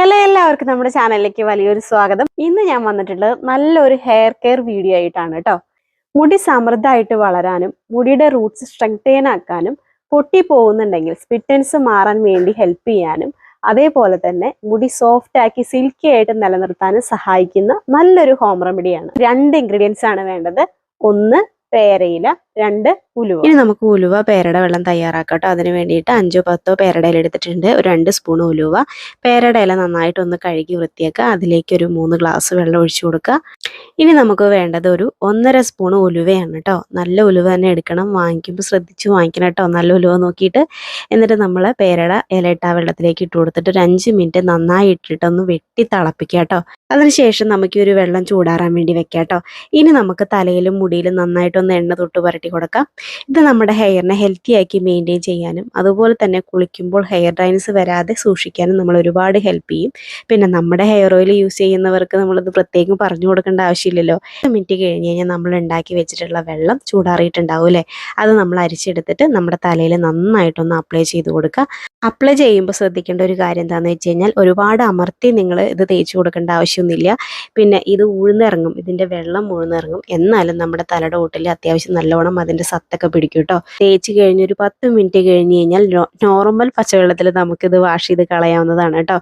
Hello എല്ലാവർക്കും നമ്മുടെ ചാനലിലേക്ക് വലിയൊരു സ്വാഗതം. ഇന്ന് ഞാൻ വന്നിട്ടുള്ളത് നല്ലൊരു ഹെയർ കെയർ വീഡിയോ ആയിട്ടാണ് കേട്ടോ മുടി സമൃദ്ധമായിട്ട് വളരാനും മുടിയുടെ റൂട്ട്സ് സ്ട്രെങ്തേൻ ആക്കാനും പൊട്ടി പോകുന്നുണ്ടെങ്കിൽ സ്പിറ്റൻസ് മാറാൻ വേണ്ടി ഹെൽപ്പ് ചെയ്യാനും അതേപോലെ തന്നെ മുടി സോഫ്റ്റ് ആക്കി സിൽക്കി ആയിട്ട് നിലനിർത്താനും സഹായിക്കുന്ന നല്ലൊരു ഹോം റെമഡിയാണ് രണ്ട് ഇൻഗ്രീഡിയൻസ് ആണ് വേണ്ടത്. ഒന്ന് പേരയില രണ്ട് ഉലുവ. ഇനി നമുക്ക് ഉലുവ പേരട വെള്ളം തയ്യാറാക്കാം കേട്ടോ അതിന് വേണ്ടിയിട്ട് അഞ്ചോ പത്തോ പേരട ഇല എടുത്തിട്ടുണ്ട്. ഒരു രണ്ട് സ്പൂൺ ഉലുവ. പേരട ഇല നന്നായിട്ടൊന്ന് കഴുകി വൃത്തിയാക്കുക. അതിലേക്ക് ഒരു മൂന്ന് ഗ്ലാസ് വെള്ളം ഒഴിച്ചു കൊടുക്കുക. ഇനി നമുക്ക് വേണ്ടത് ഒരു ഒന്നര സ്പൂൺ ഉലുവയാണ് കേട്ടോ നല്ല ഉലുവ തന്നെ എടുക്കണം. വാങ്ങിക്കുമ്പോൾ ശ്രദ്ധിച്ച് വാങ്ങിക്കണം കേട്ടോ നല്ല ഉലുവ നോക്കിയിട്ട്. എന്നിട്ട് നമ്മൾ പേരട ഇല ഇട്ട ആ വെള്ളത്തിലേക്ക് ഇട്ട് കൊടുത്തിട്ട് ഒരു അഞ്ച് മിനിറ്റ് നന്നായി ഇട്ടിട്ട് ഒന്ന് വെട്ടി തിളപ്പിക്കുക കേട്ടോ അതിനുശേഷം നമുക്ക് ഒരു വെള്ളം ചൂടാറാൻ വേണ്ടി വെക്കാം കേട്ടോ ഇനി നമുക്ക് തലയിലും മുടിയിലും നന്നായിട്ടൊന്ന് എണ്ണ തൊട്ട് പുരട്ടി കൊടുക്കാം. ഇത് നമ്മുടെ ഹെയറിനെ ഹെൽത്തി ആക്കി മെയിന്റെയിൻ ചെയ്യാനും അതുപോലെ തന്നെ കുളിക്കുമ്പോൾ ഹെയർ ഡ്രൈൻസ് വരാതെ സൂക്ഷിക്കാനും നമ്മൾ ഒരുപാട് ഹെൽപ്പ് ചെയ്യും. പിന്നെ നമ്മുടെ ഹെയർ ഓയിൽ യൂസ് ചെയ്യുന്നവർക്ക് നമ്മളിത് പ്രത്യേകം പറഞ്ഞു കൊടുക്കേണ്ട ആവശ്യമില്ലല്ലോ. മിനിറ്റ് കഴിഞ്ഞ് കഴിഞ്ഞാൽ നമ്മൾ ഉണ്ടാക്കി വെച്ചിട്ടുള്ള വെള്ളം ചൂടാറിയിട്ടുണ്ടാവും അല്ലേ? അത് നമ്മൾ അരിച്ചെടുത്തിട്ട് നമ്മുടെ തലയിൽ നന്നായിട്ടൊന്ന് അപ്ലൈ ചെയ്ത് കൊടുക്കുക. അപ്ലൈ ചെയ്യുമ്പോൾ ശ്രദ്ധിക്കേണ്ട ഒരു കാര്യം എന്താണെന്ന് വെച്ച് കഴിഞ്ഞാൽ ഒരുപാട് അമർത്തി നിങ്ങൾ ഇത് തേച്ച് കൊടുക്കേണ്ട ആവശ്യമൊന്നുമില്ല. പിന്നെ ഇത് ഉഴുന്നിറങ്ങും ഇതിന്റെ വെള്ളം ഉഴുന്നിറങ്ങും. എന്നാലും നമ്മുടെ തലയുടെ ഓട്ടിൽ അത്യാവശ്യം നല്ലോണം അതിന്റെ സത്തൊക്കെ പിടിക്കും കേട്ടോ തേച്ച് കഴിഞ്ഞ് ഒരു പത്ത് മിനിറ്റ് കഴിഞ്ഞ് കഴിഞ്ഞാൽ നോർമൽ പച്ചവെള്ളത്തിൽ നമുക്കിത് വാഷ് ചെയ്ത് കളയാവുന്നതാണ് കേട്ടോ